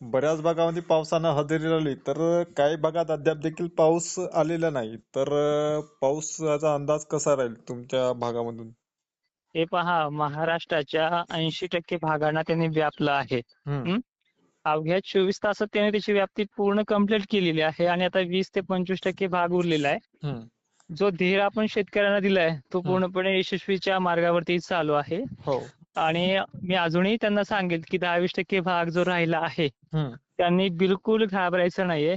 बऱ्याच भागामध्ये पावसानं हजेरी लावली. तर काही भागात अद्याप देखील पाऊस आलेला नाही. तर पावसाचा अंदाज कसा राहील तुमच्या भागामधून? हे पहा महाराष्ट्राच्या ऐंशी टक्के भागांना त्यांनी व्यापलं आहे. हम्म. अवघ्या चोवीस तासात त्याने त्याची व्याप्ती पूर्ण कंप्लीट केलेली आहे आणि आता वीस ते पंचवीस टक्के भाग उरलेला आहे. हम्म. जो धीर आपण शेतकऱ्यांना दिलाय तो पूर्णपणे यशस्वीच्या मार्गावरती चालू आहे. हो. आणि मी अजूनही त्यांना सांगेल की दहा वीस टक्के भाग जो राहिला आहे. त्यांनी बिलकुल घाबरायचं नाहीये.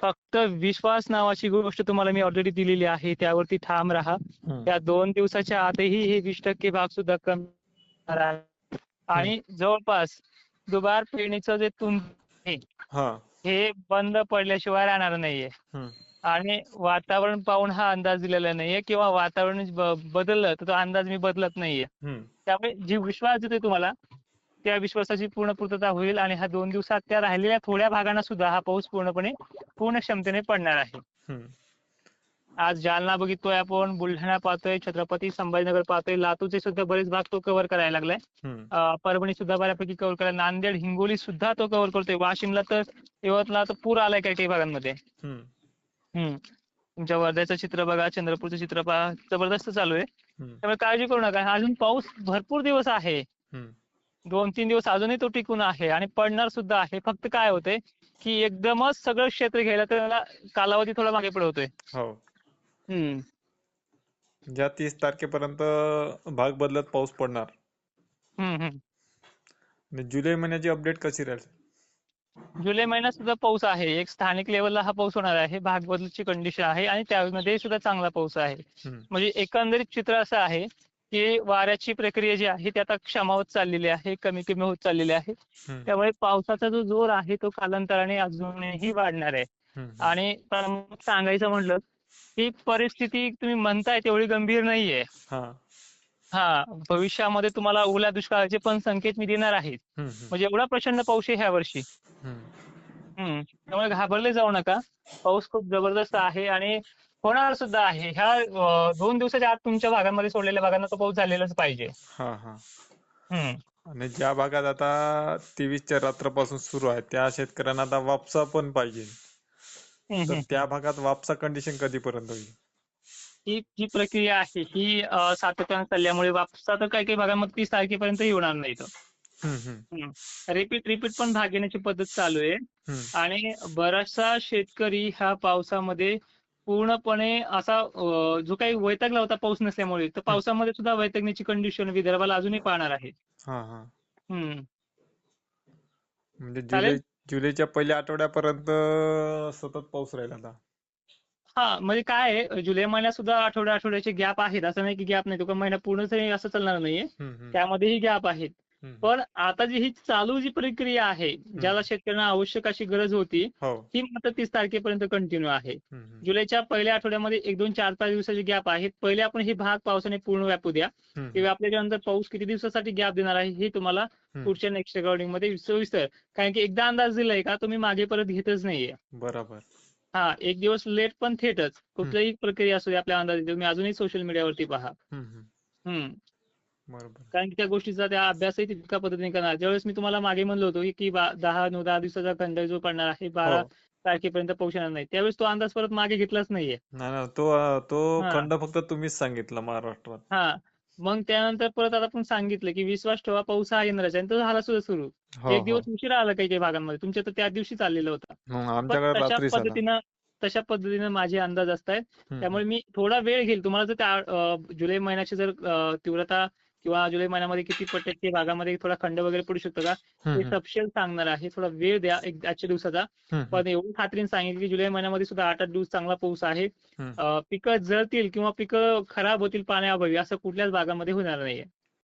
फक्त विश्वास नावाची गोष्ट तुम्हाला मी ऑलरेडी दिलेली आहे त्यावरती ठाम राहा. त्या दोन दिवसाच्या आतही हे वीस टक्के भाग सुद्धा कमी. आणि जवळपास दुबार पेरणीचं जे तुम हा हे बंद पडल्याशिवाय राहणार नाहीये. आणि वातावरण पाहून हा अंदाज दिलेला नाहीये किंवा वातावरण बदललं तर तो अंदाज मी बदलत नाहीये. त्यामुळे जी विश्वास देतोय तुम्हाला त्या विश्वासाची पूर्ण पूर्तता होईल आणि ह्या दोन दिवसात त्या राहिलेल्या थोड्या भागांना सुद्धा हा पाऊस पूर्णपणे पूर्ण क्षमतेने पडणार आहे. आज जालना बघितोय आपण बुलढाणा पाहतोय छत्रपती संभाजीनगर पाहतोय लातूरचे सुद्धा बरेच भाग तो कव्हर करायला लागलाय. परभणी सुद्धा बऱ्यापैकी कव्हर करायला नांदेड हिंगोली सुद्धा तो कव्हर करतोय. वाशिमला तर यवतला तर पूर आलाय काही काही भागांमध्ये तुमच्या वर्ध्याचं चित्र बघा चंद्रपूरचं चित्र पहा. जबरदस्त चालू आहे. त्यामुळे काळजी करू नका. अजून पाऊस भरपूर दिवस आहे. दोन तीन दिवस अजूनही तो टिकून आहे. आणि पडणार सुद्धा आहे. फक्त काय होतंय की एकदमच सगळं क्षेत्र घ्यायला तर त्याला कालावधी थोडा मागे पुढे होतोय. हो. ज्या तीस तारखेपर्यंत भाग बदलत पाऊस पडणार. हम्म हम्म. आणि जुलै महिन्याची अपडेट कशी राहील? जुलै महिन्यात सुद्धा पाऊस आहे. एक स्थानिक लेवलला हा पाऊस होणार आहे. भाग बदलची कंडिशन आहे आणि त्यामध्ये सुद्धा चांगला पाऊस आहे. म्हणजे एकंदरीत चित्र असं आहे की वाऱ्याची प्रक्रिया जी आहे ती आता क्षमावत चाललेली आहे कमी कमी होत चाललेली आहे. त्यामुळे पावसाचा जो जोर आहे तो कालांतराने अजूनही वाढणार आहे. आणि सांगायचं म्हटलं की परिस्थिती तुम्ही म्हणताय तेवढी गंभीर नाहीये. हा भविष्यामध्ये तुम्हाला ओल्या दुष्काळाचे पण संकेत मी देणार आहे. म्हणजे एवढा प्रचंड पाऊस आहे ह्या वर्षी. हम्म. त्यामुळे घाबरले जाऊ नका. पाऊस खूप जबरदस्त आहे आणि होणार सुद्धा आहे. ह्या दोन दिवसाच्या आत तुमच्या भागामध्ये सोडलेल्या भागांना तो पाऊस झालेलाच पाहिजे. हा हा. आणि ज्या भागात आता तेवीसच्या रात्रपासून सुरू आहे त्या शेतकऱ्यांना आता वापसा पण पाहिजे. तर. त्या भागात वापसा कंडिशन कधीपर्यंत होईल? ही जी प्रक्रिया आहे ही सातत्याने चालल्यामुळे वापसा तर काही काही भागांमध्ये तीस तारखेपर्यंतही होणार नाही तो हम्म. हम्म. रिपीट रिपीट पण भाग घेण्याची पद्धत चालू आहे. आणि बराचसा शेतकरी ह्या पावसामध्ये पूर्णपणे असा जो काही वैतागला होता पाऊस नसल्यामुळे तर पावसामध्ये सुद्धा वैतागण्याची कंडिशन विदर्भाला अजूनही पाहणार आहे हा हा म्हणजे. जुलैच्या पहिल्या आठवड्यापर्यंत सतत पाऊस राहील आता हा म्हणजे काय आहे जुलै महिन्यात सुद्धा आठवड्या आठवड्याचे गॅप आहेत. असं नाही की गॅप नाही. तो महिना पूर्णच आहे असं चालणार नाहीये. त्यामध्येही गॅप आहेत. पण आता जी ही चालू जी प्रक्रिया आहे ज्याला शेतकऱ्यांना आवश्यक अशी गरज होती हो. ती मात्र तीस तारखेपर्यंत कंटिन्यू आहे. जुलैच्या पहिल्या आठवड्यामध्ये एक दोन चार पाच दिवसाचे गॅप आहेत. पहिले आपण ही भाग पावसाने पूर्ण व्यापू द्या. हम्म. ते व्यापल्याच्या नंतर पाऊस किती दिवसासाठी गॅप देणार आहे हे तुम्हाला. पुढच्या नेक्स्ट रेकॉर्डिंगमध्ये सविस्तर. कारण की एकदा अंदाज दिलाय का तुम्ही मागे परत घेतच नाहीये. बरोबर. हा एक दिवस लेट पण थेटच. कुठलीही प्रक्रिया असू दे आपल्या अंदाजे तुम्ही अजूनही सोशल मीडियावरती पहा. बरोबर. कारण की त्या गोष्टीचा त्या अभ्यासही तितक्या पद्धतीने करणार. ज्यावेळेस मी तुम्हाला मागे म्हणलो होतो की- दहा नऊ दहा दिवसाचा खंड जो पडणार आहे बारा हो. तारखेपर्यंत पोहोचणार नाही. त्यावेळेस तो अंदाज परत मागे घेतलाच नाहीये. तो तो. खंड फक्त तुम्हीच सांगितला महाराष्ट्रात. हा. मग त्यानंतर परत आता आपण सांगितलं की विश्वास ठेवा पाऊस हा येणारच आहे आणि तो झाला सुद्धा सुरू. हो एक हो. दिवस उशिरा आला काही काही भागांमध्ये. तुमच्या तर त्या दिवशी चाललेला होता. तशा पद्धतीनं तशा पद्धतीनं माझे अंदाज असतायत. त्यामुळे मी थोडा वेळ घेईल. तुम्हाला जर त्या जुलै महिन्याची जर तीव्रता किंवा जुलै महिन्यामध्ये किती टक्के भागामध्ये थोडा खंड वगैरे पडू शकतो का. हे तपशील सांगणार आहे. थोडा वेळ द्या एक आजच्या दिवसाचा. पण एवढी खात्रीने सांगितलं की जुलै महिन्यामध्ये सुद्धा आठ आठ दिवस चांगला पाऊस आहे. पिकं जळतील किंवा पिकं खराब होतील पाण्याअभावी असं कुठल्याच भागामध्ये होणार नाहीये.